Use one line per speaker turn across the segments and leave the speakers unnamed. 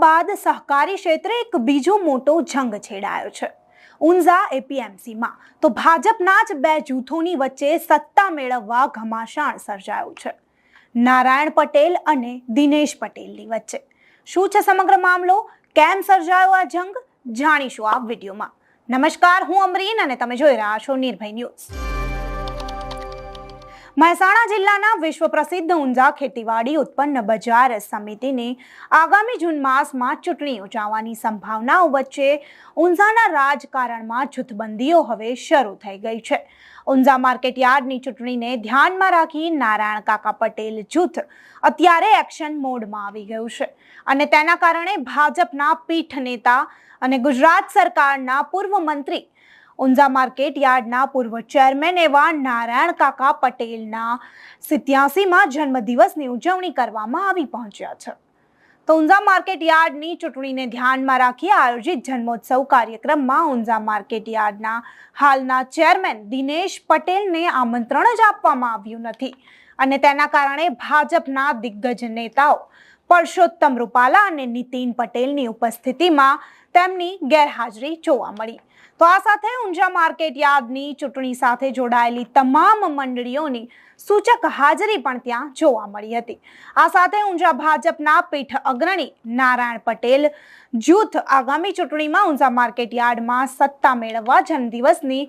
બાદ સહકારી ક્ષેત્રે એક બીજો મોટો જંગ છેડાયો છે. ઉંઝા એપીએમસીમાં તો ભાજપના જ બે જૂથોની વચ્ચે સત્તા મેળવવા ઘમાસાણ સર્જાયું છે. નારાયણ પટેલ અને દિનેશ પટેલની વચ્ચે. શું છે સમગ્ર મામલો? કેમ સર્જાયો આ જંગ? જાણીશું આ વિડીયોમાં. નમસ્કાર, હું અમરીન અને તમે જોઈ રહ્યા છો નિર્ભય ન્યૂઝ. મહેસાણા જિલ્લાના વિશ્વ પ્રસિદ્ધ ઊંઝા ખેતીવાડી ઉત્પન્ન બજાર સમિતિની આગામી જૂન માસમાં ચૂંટણી યોજાવાની સંભાવનાઓ વચ્ચે ઊંઝાના રાજકારણમાં જૂથબંધીઓ હવે શરૂ થઈ ગઈ છે. ઊંઝા માર્કેટયાર્ડની ચૂંટણીને ધ્યાનમાં રાખી નારાયણ કાકા પટેલ જૂથ અત્યારે એક્શન મોડમાં આવી ગયું છે અને તેના કારણે ભાજપના પીઠ નેતા અને ગુજરાત સરકારના પૂર્વ મંત્રી ઊંઝા માર્કેટ યાર્ડના પૂર્વ ચેરમેન એવા નારાયણ કાકા પટેલના સિત્યાસીમાં જન્મદિવસની ઉજવણી કરવામાં આવી પહોંચ્યા છે. તો ઊંઝા માર્કેટ યાર્ડની ચૂંટણીને ધ્યાનમાં રાખી આયોજિત જન્મોત્સવ કાર્યક્રમમાં ઊંઝા માર્કેટ યાર્ડના હાલના ચેરમેન દિનેશ પટેલને આમંત્રણ જ આપવામાં આવ્યું નથી. અને તેના કારણે ભાજપના દિગ્ગજ નેતાઓ પરસોત્તમ રૂપાલા અને નીતિન પટેલની ઉપસ્થિતિમાં તેમની ગેરહાજરી જોવા મળી. તો આ સાથે ઊંઝા માર્કેટ યાર્ડની ચૂંટણી સાથે જોડાયેલી તમામ મંડળીઓની સૂચક હાજરી પણ ત્યાં જોવા મળી હતી. આ સાથે ઊંઝા ભાજપના પીઠ અગ્રણી નારાયણ પટેલ જૂથ આગામી ચૂંટણીમાં ઊંઝા માર્કેટ યાર્ડમાં સત્તા મેળવવા જન્મદિવસની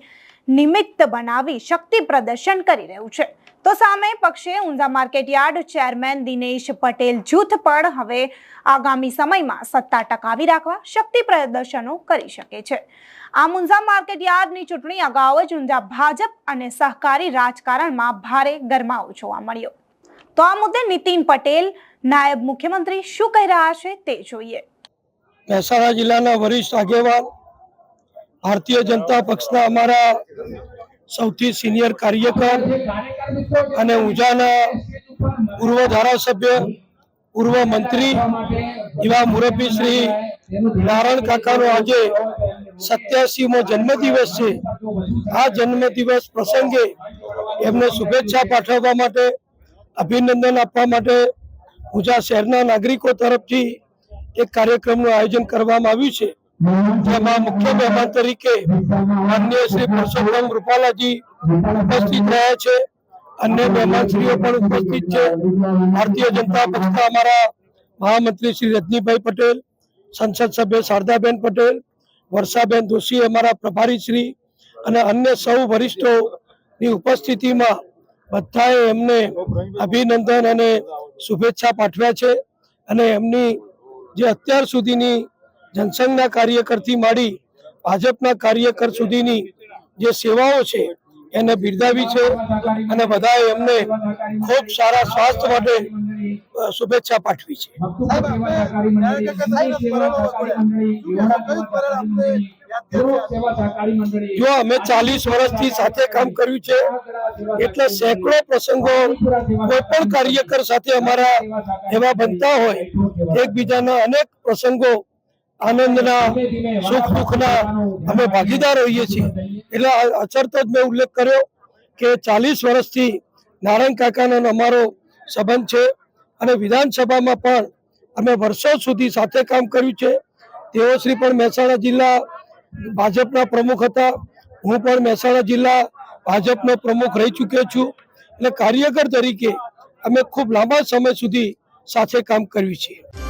નિમિત્ત બનાવી શક્તિ પ્રદર્શન કરી રહ્યું છે. તો સામે પક્ષે Unjha market yard chairman Dinesh Patel જૂથ પણ હવે આગામી સમયમાં સત્તા ટકાવી રાખવા શક્તિ પ્રદર્શનો કરી શકે છે. આમ ઊંઝા માર્કેટ યાર્ડની ચૂંટણી અગાઉ જ ઊંઝા ભાજપ અને સહકારી રાજકારણમાં ભારે ગરમાવો જોવા મળ્યો. તો આ મુદ્દે નીતિન પટેલ, નાયબ મુખ્યમંત્રી શું કહી રહ્યા છે તે જોઈએ.
મહેસાણા જિલ્લાના વરિષ્ઠ આગેવાન ભારતીય જનતા પક્ષના અમારા સૌથી સિનિયર કાર્યકર અને ઉજાના પૂર્વ ધારાસભ્ય, પૂર્વ મંત્રી એવા મુરબ્બી શ્રી નારાયણ કાકાનો આજે સત્યાસીમો જન્મદિવસ છે. આ જન્મદિવસ પ્રસંગે એમને શુભેચ્છા પાઠવવા માટે, અભિનંદન આપવા માટે ઉજા શહેરના નાગરિકો તરફથી એક કાર્યક્રમનું આયોજન કરવામાં આવ્યું છે. જેમાં મુખ્ય મહેમાન તરીકે માન્ય શ્રી પુરુષોત્તમ રૂપાલાજી ઉપસ્થિત રહ્યા છે. અન્ય મહેમાનશ્રીઓ પણ ઉપસ્થિત છે. ભારતીય જનતા પક્ષના અમારા મહામંત્રી શ્રી રજનીભાઈ પટેલ, સંસદ સભ્ય શારદાબેન પટેલ, વર્ષાબેન દોશી અમારા પ્રભારી શ્રી અને અન્ય સૌ વરિષ્ઠોની ઉપસ્થિતિમાં બધાએ એમને અભિનંદન અને શુભેચ્છા પાઠવ્યા છે અને એમની જે અત્યાર સુધીની જનસંઘના કાર્યકરથી માંડી ભાજપના કાર્યકર સુધીની જે સેવાઓ છે એને બિરદાવી છે અને બધાએ એમને ખૂબ સારા સ્વાસ્થ્ય માટે શુભેચ્છા પાઠવી છે. જો અમે ચાલીસ વર્ષથી સાથે કામ કર્યું છે એટલે સેંકડો પ્રસંગો કોઈ પણ કાર્યકર સાથે અમારા એવા બનતા હોય એકબીજાના અનેક પ્રસંગો આનંદના સુખ દુઃખના અમે ભાગીદાર હોઈએ છીએ. એટલે અચરતો જ મેં ઉલ્લેખ કર્યો કે ચાલીસ વર્ષથી નારાયણ કાકાનો અમારો સંબંધ છે અને વિધાનસભામાં પણ અમે વર્ષો સુધી સાથે કામ કર્યું છે. તેઓ શ્રી પણ મહેસાણા જિલ્લા ભાજપના પ્રમુખ હતા. હું પણ મહેસાણા જિલ્લા ભાજપનો પ્રમુખ રહી ચૂક્યો છું. એટલે કાર્યકર તરીકે અમે ખૂબ લાંબા સમય સુધી સાથે કામ કર્યું છે.